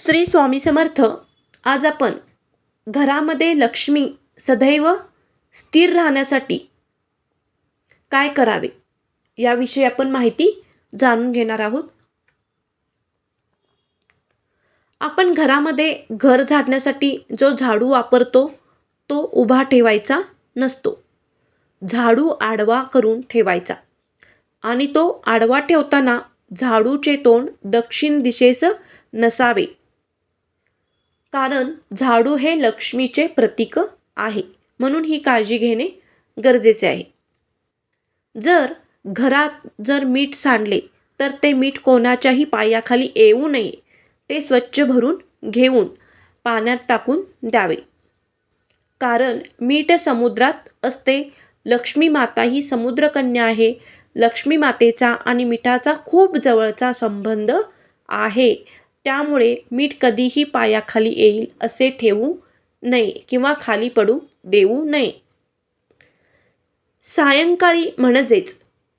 श्री स्वामी समर्थ आज आपण घरामध्ये लक्ष्मी सदैव स्थिर राहण्यासाठी काय करावे याविषयी आपण माहिती जाणून घेणार आहोत. आपण घरामध्ये घर झाडण्यासाठी जो झाडू वापरतो तो उभा ठेवायचा नसतो. झाडू आडवा करून ठेवायचा आणि तो आडवा ठेवताना झाडूचे तोंड दक्षिण दिशेस नसावे. कारण झाडू हे लक्ष्मीचे प्रतीक आहे. म्हणून ही काळजी घेणे गरजेचे आहे. जर घरात जर मीठ सांडले तर ते मीठ कोणाच्याही पायाखाली येऊ नये. ते स्वच्छ भरून घेऊन पाण्यात टाकून द्यावे. कारण मीठ समुद्रात असते. लक्ष्मी माता ही समुद्रकन्या आहे. लक्ष्मी मातेचा आणि मिठाचा खूप जवळचा संबंध आहे. त्यामुळे मीठ कधीही पायाखाली येईल असे ठेवू नये किंवा खाली पडू देऊ नये. सायंकाळी म्हणजेच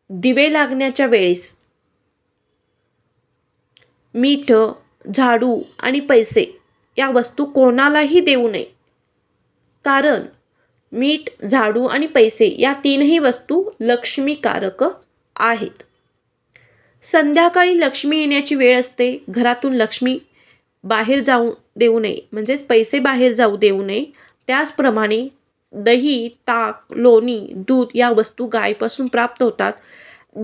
दिवे लागण्याच्या वेळेस मीठ झाडू आणि पैसे या वस्तू कोणालाही देऊ नये. कारण मीठ झाडू आणि पैसे या तीनही वस्तू लक्ष्मीकारक आहेत. संध्याकाळी लक्ष्मी येण्याची वेळ असते. घरातून लक्ष्मी बाहेर जाऊ देऊ नये. म्हणजेच पैसे बाहेर जाऊ देऊ नये. त्याचप्रमाणे दही ताक लोणी दूध या वस्तू गायीपासून प्राप्त होतात.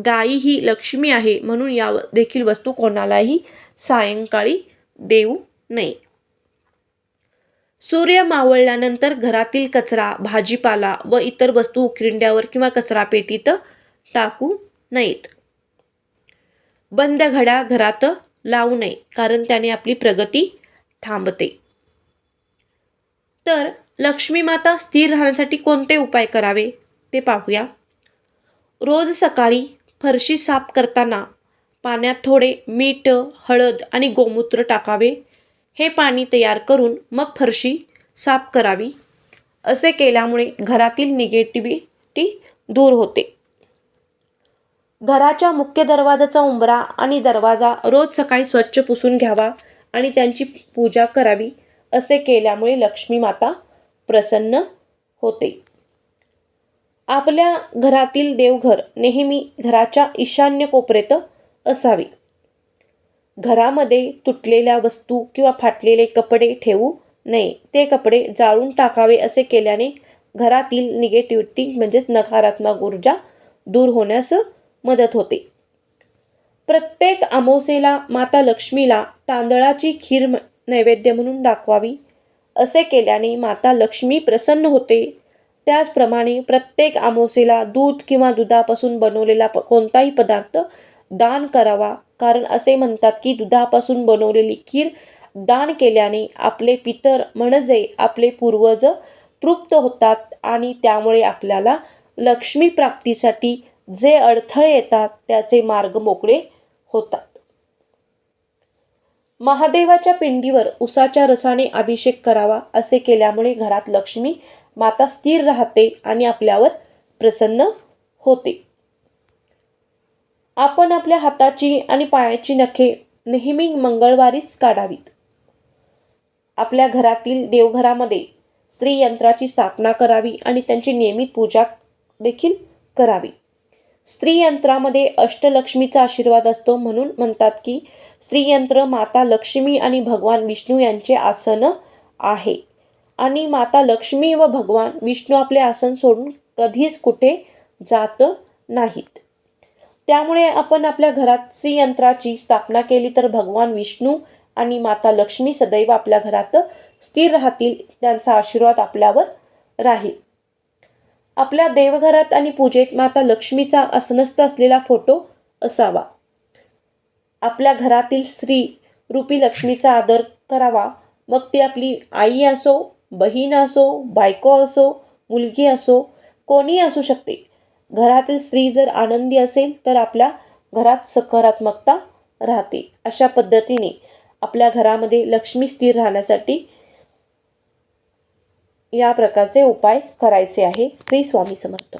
गाई ही लक्ष्मी आहे म्हणून या देखील वस्तू कोणालाही सायंकाळी देऊ नये. सूर्य मावळल्यानंतर घरातील कचरा भाजीपाला व इतर वस्तू उकिरंड्यावर किंवा कचरापेटीत टाकू नयेत. बंद घड्या घरात लावू नये कारण त्याने आपली प्रगती थांबते. तर लक्ष्मी माता स्थिर राहण्यासाठी कोणते उपाय करावे ते पाहूया. रोज सकाळी फरशी साफ करताना पाण्यात थोडे मीठ हळद आणि गोमूत्र टाकावे. हे पाणी तयार करून मग फरशी साफ करावी. असे केल्यामुळे घरातील निगेटिव्हिटी दूर होते. घराच्या मुख्य दरवाजाचा उंबरा आणि दरवाजा रोज सकाळी स्वच्छ पुसून घ्यावा आणि त्यांची पूजा करावी असे केल्यामुळे लक्ष्मी माता प्रसन्न होते. आपल्या घरातील देवघर नेहमी घराच्या ईशान्य कोपरेत असावे. घरामध्ये तुटलेल्या वस्तू किंवा फाटलेले कपडे ठेवू नये. ते कपडे जाळून टाकावे असे केल्याने घरातील निगेटिव्हिटी म्हणजेच नकारात्मक ऊर्जा दूर होण्यास मदत होते. प्रत्येक आमोसेला माता लक्ष्मीला तांदळाची खीर नैवेद्य म्हणून दाखवावी. असे केल्याने माता लक्ष्मी प्रसन्न होते. त्याचप्रमाणे प्रत्येक आमोसेला दूध किंवा दुधापासून बनवलेला प कोणताही पदार्थ दान करावा. कारण असे म्हणतात की दुधापासून बनवलेली खीर दान केल्याने आपले पितर म्हणजे आपले पूर्वज तृप्त होतात आणि त्यामुळे आपल्याला लक्ष्मी प्राप्तीसाठी जे अडथळे येतात त्याचे मार्ग मोकळे होतात. महादेवाच्या पिंडीवर उसाच्या रसाने अभिषेक करावा असे केल्यामुळे घरात लक्ष्मी माता स्थिर राहते आणि आपल्यावर प्रसन्न होते. आपण आपल्या हाताची आणि पायाची नखे नेहमी मंगळवारीच काढावीत. आपल्या घरातील देवघरामध्ये स्त्री यंत्राची स्थापना करावी आणि त्यांची नियमित पूजा देखील करावी. स्त्रीयंत्रामध्ये अष्टलक्ष्मीचा आशीर्वाद असतो म्हणून म्हणतात की स्त्रीयंत्र माता लक्ष्मी आणि भगवान विष्णू यांचे आसन आहे. आणि माता लक्ष्मी व भगवान विष्णू आपले आसन सोडून कधीच कुठे जात नाहीत. त्यामुळे आपण आपल्या घरात स्त्रीयंत्राची स्थापना केली तर भगवान विष्णू आणि माता लक्ष्मी सदैव आपल्या घरात स्थिर राहतील त्यांचा आशीर्वाद आपल्यावर राहील. आपल्या देवघरात आणि पूजेत माता लक्ष्मीचा असनस्त असलेला फोटो असावा. आपल्या घरातील स्त्री रूपी लक्ष्मीचा आदर करावा. मग ती आपली आई असो बहीण असो बायको असो मुलगी असो कोणी असू शकते. घरातील स्त्री जर आनंदी असेल तर आपल्या घरात सकारात्मकता राहते. अशा पद्धतीने आपल्या घरामध्ये लक्ष्मी स्थिर राहण्यासाठी या प्रकारचे उपाय करायचे आहे. श्री स्वामी समर्थ.